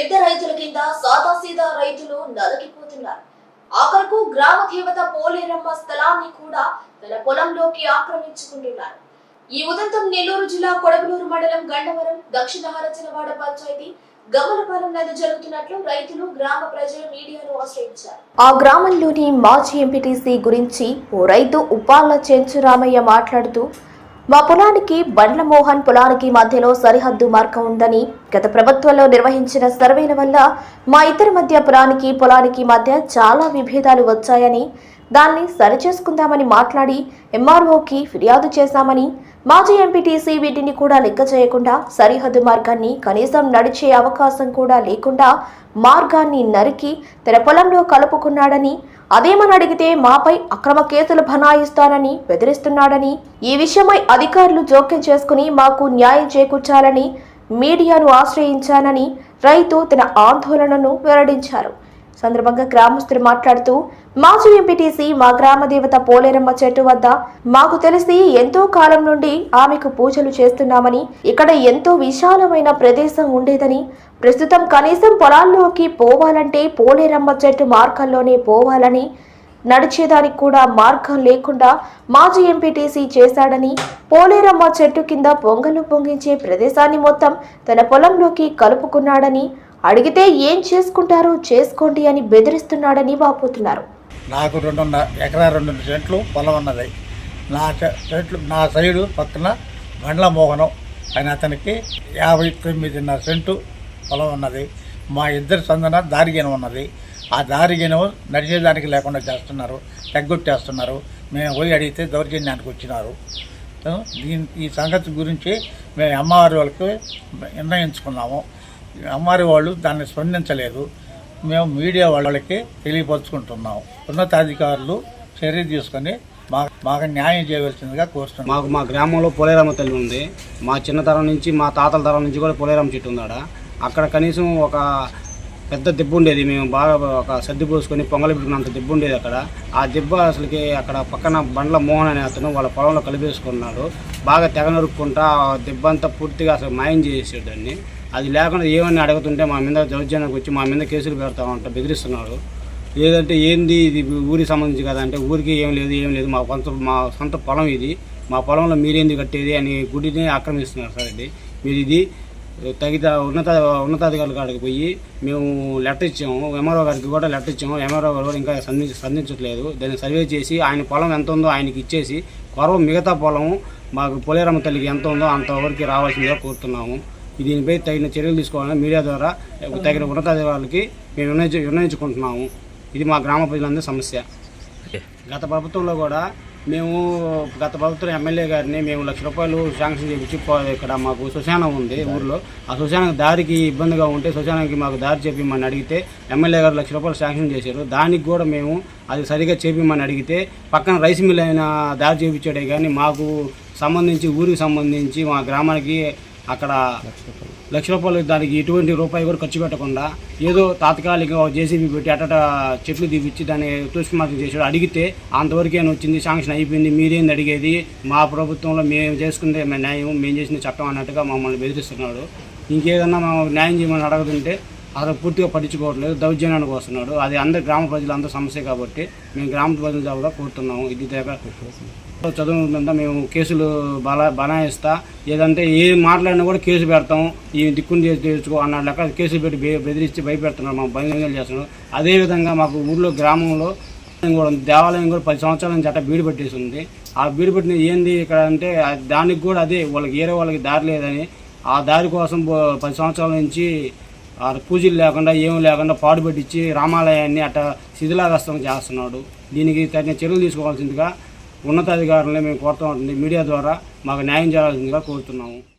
పెద్ద రైతుల కింద సాదాసీదా రైతులు నలగిపోతున్నారు. ఆఖరకు గ్రామ దేవత పోలేరమ్మ స్థలాన్ని కూడా తన పొలంలోకి ఆక్రమించుకుంటున్నారు. ఈ ఉదంతం నెల్లూరు జిల్లా కొడగలూరు మండలం గండవరం దక్షిణ హరచనవాడ పంచాయతీ జరుగుతున్నట్లు రైతులు గ్రామ ప్రజలు మీడియాను ఆశ్రయించారు. ఆ గ్రామంలోని మాజీ ఎంపీటీసీ గురించి ఓ రైతు ఉపాల చెంచురామయ్య మాట్లాడుతూ మా పొలానికి బండ్ల మోహన్ పొలానికి మధ్యలో సరిహద్దు మార్గం ఉందని గత ప్రభుత్వంలో నిర్వహించిన సర్వేల వల్ల మా ఇద్దరి మధ్య పొలానికి పొలానికి మధ్య చాలా విభేదాలు వచ్చాయని దాన్ని సరిచేసుకుందామని మాట్లాడి ఎంఆర్ఓకి ఫిర్యాదు చేశామని మాజీ ఎంపీటీసీ వీటిని కూడా లెక్క చేయకుండా సరిహద్దు మార్గాన్ని కనీసం నడిచే అవకాశం కూడా లేకుండా మార్గాన్ని నరికి తన పొలంలో కలుపుకున్నాడని అదేమని అడిగితే మాపై అక్రమ కేసులు బనాయిస్తానని బెదిరిస్తున్నాడని ఈ విషయమై అధికారులు జోక్యం చేసుకుని మాకు న్యాయం చేకూర్చాలని మీడియాను ఆశ్రయించానని రైతు తన ఆందోళనను వెల్లడించారు. సందర్భంగా గ్రామస్తులు మాట్లాడుతూ మాజీ ఎంపీటీసీ మా గ్రామ దేవత పోలేరమ్మ చెట్టు వద్ద మాకు తెలిసి ఎంతో కాలం నుండి ఆమెకు పూజలు చేస్తున్నామని ఇక్కడ ఎంతో విశాలమైన ప్రదేశం ఉండేదని ప్రస్తుతం కనీసం పొలాల్లోకి పోవాలంటే పోలేరమ్మ చెట్టు మార్గంలోనే పోవాలని నడిచేదానికి కూడా మార్గం లేకుండా మాజీ ఎంపీటీసీ చేశాడని పోలేరమ్మ చెట్టు కింద పొంగలు పొంగించే ప్రదేశాన్ని మొత్తం తన పొలంలోకి కలుపుకున్నాడని అడిగితే ఏం చేసుకుంటారో చేసుకోండి అని బెదిరిస్తున్నాడని వాపోతున్నారు. నాకు రెండున్నర ఎకరా రెండు సెంట్లు పొలం ఉన్నది. నా సెంట్లు నా సైడు పక్కన బండ్ల మోహనం అని అతనికి యాభై తొమ్మిదిన్నర సెంటు పొలం ఉన్నది. మా ఇద్దరి సందన దారిగిన ఉన్నది. ఆ దారిగిన నడిచేదానికి లేకుండా చేస్తున్నారు తగ్గొట్టేస్తున్నారు. మేము పోయి అడిగితే దౌర్జన్యానికి వచ్చినారు. దీని ఈ సంగతి గురించి మేము అమ్మవారి వాళ్ళకి నిర్ణయించుకున్నాము. అమ్మారి వాళ్ళు దాన్ని స్పందించలేదు. మేము మీడియా వాళ్ళకి తెలియపరుచుకుంటున్నాము ఉన్నతాధికారులు చర్య తీసుకొని మా మాకు న్యాయం చేయవలసిందిగా కోరుతున్నాం. మాకు మా గ్రామంలో పోలేరమ్మ తల్లి ఉంది. మా చిన్నతరం నుంచి మా తాతల తరం నుంచి కూడా పోలేరమ్మ చెట్టు ఉందాడ అక్కడ కనీసం ఒక పెద్ద దెబ్బ ఉండేది. మేము బాగా ఒక సర్ది పోసుకొని పొంగలి పెట్టుకున్నంత దెబ్బ ఉండేది అక్కడ. ఆ దెబ్బ అసలుకి అక్కడ పక్కన బండ్ల మోహన్ అనే అతను వాళ్ళ పొలంలో కలిపేసుకున్నాడు. బాగా తెగ నరుక్కుంటా ఆ దెబ్బ అంతా పూర్తిగా అసలు మాయం చేసేసాడు దాన్ని. అది లేకుండా ఏమని అడుగుతుంటే మా మీద దౌర్జన్యానికి వచ్చి మా మీద కేసులు పెడతామంట బెదిరిస్తున్నాడు. లేదంటే ఏంది ఇది ఊరికి సంబంధించి కదా అంటే ఊరికి ఏం లేదు ఏం లేదు. మా కొంత మా సొంత పొలం ఇది. మా పొలంలో మీరేంది కట్టేది అని గుడిని ఆక్రమిస్తున్నారు సార్ ఇది మీరు ఇది తగిన ఉన్నత ఉన్నతాధికారుల కాడికి పోయి మేము లెటర్ ఇచ్చాము. ఎంఆర్ఓ గారికి కూడా లెటర్ ఇచ్చాము. ఎంఆర్ఓ గారు కూడా ఇంకా సంధించ సంధించట్లేదు. దాన్ని సర్వే చేసి ఆయన పొలం ఎంత ఉందో ఆయనకి ఇచ్చేసి కొరవ మిగతా పొలం మాకు పొలేరమ్మ తల్లికి ఎంత ఉందో అంతవరకు రావాల్సిందిగా కోరుతున్నాము. దీనిపై తగిన చర్యలు తీసుకోవాలని మీడియా ద్వారా తగిన ఉన్నతాధికారులకి మేము నిర్ణయించుకుంటున్నాము ఇది మా గ్రామ ప్రజలందరి సమస్య. గత ప్రభుత్వంలో కూడా మేము గత ప్రభుత్వం ఎమ్మెల్యే గారిని మేము లక్ష రూపాయలు శాంక్షన్ చేయించి ఇక్కడ మాకు శ్మశానం ఉంది ఊర్లో. ఆ శ్మశానం దారికి ఇబ్బందిగా ఉంటే శ్మశానానికి మాకు దారి చెప్పిమని అడిగితే ఎమ్మెల్యే గారు లక్ష రూపాయలు శాంక్షన్ చేశారు. దానికి కూడా మేము అది సరిగా చెప్పిమని అడిగితే పక్కన రైస్ మిల్ అయిన దారి చేయించాడే కానీ మాకు సంబంధించి ఊరికి సంబంధించి మా గ్రామానికి అక్కడ లక్ష రూపాయలు దానికి ఎటువంటి రూపాయి కూడా ఖర్చు పెట్టకుండా ఏదో తాత్కాలికంగా జేసీబీ పెట్టి అటట చెట్లు తీపిచ్చి దాన్ని తూష్మార్గం చేసాడు అడిగితే అంతవరకే వచ్చింది? శాంక్షన్ అయిపోయింది. మీరేంది అడిగేది? మా ప్రభుత్వంలో మేము చేసుకుంటే మేము న్యాయం మేము చేసిన చట్టం అన్నట్టుగా మమ్మల్ని బెదిరిస్తున్నాడు. ఇంకేదన్నా మేము న్యాయం చేయమని అడుగుతుంటే అతను పూర్తిగా పట్టించుకోవట్లేదు. దౌర్జన్యానికి వస్తున్నాడు. అది అందరి గ్రామ ప్రజలందరూ సమస్య కాబట్టి మేము గ్రామ ప్రజల కూడా కోరుతున్నాము. ఇది దగ్గర చదువుతుందంతా మేము కేసులు బలా బనాయిస్తా. ఏదంటే ఏం మాట్లాడినా కూడా కేసు పెడతాం. ఈ దిక్కుని చేసి తెచ్చుకో అన్న లెక్క కేసులు పెట్టి బెదిరిస్తే బెదిరించి భయపెడుతున్నారు మాకు భయం చేస్తున్నారు. అదేవిధంగా మాకు ఊర్లో గ్రామంలో కూడా దేవాలయం కూడా పది సంవత్సరాల నుంచి అట్ట బీడు పెట్టేసి ఉంది ఆ బీడు పెట్టిన ఏంది ఇక్కడ అంటే దానికి కూడా అదే వాళ్ళకి ఏరే వాళ్ళకి దారి లేదని. ఆ దారి కోసం పది సంవత్సరాల నుంచి ఆ పూజలు లేకుండా ఏం లేకుండా పాడు పెట్టించి రామాలయాన్ని అట్ట శిథిలాగస్తం చేస్తున్నాడు. దీనికి తగిన చర్యలు తీసుకోవాల్సిందిగా ఉన్నతాధికారులని మేము కోరుతూ ఉంటుంది మీడియా ద్వారా మాకు న్యాయం చేయాల్సిందిగా కోరుతున్నాము.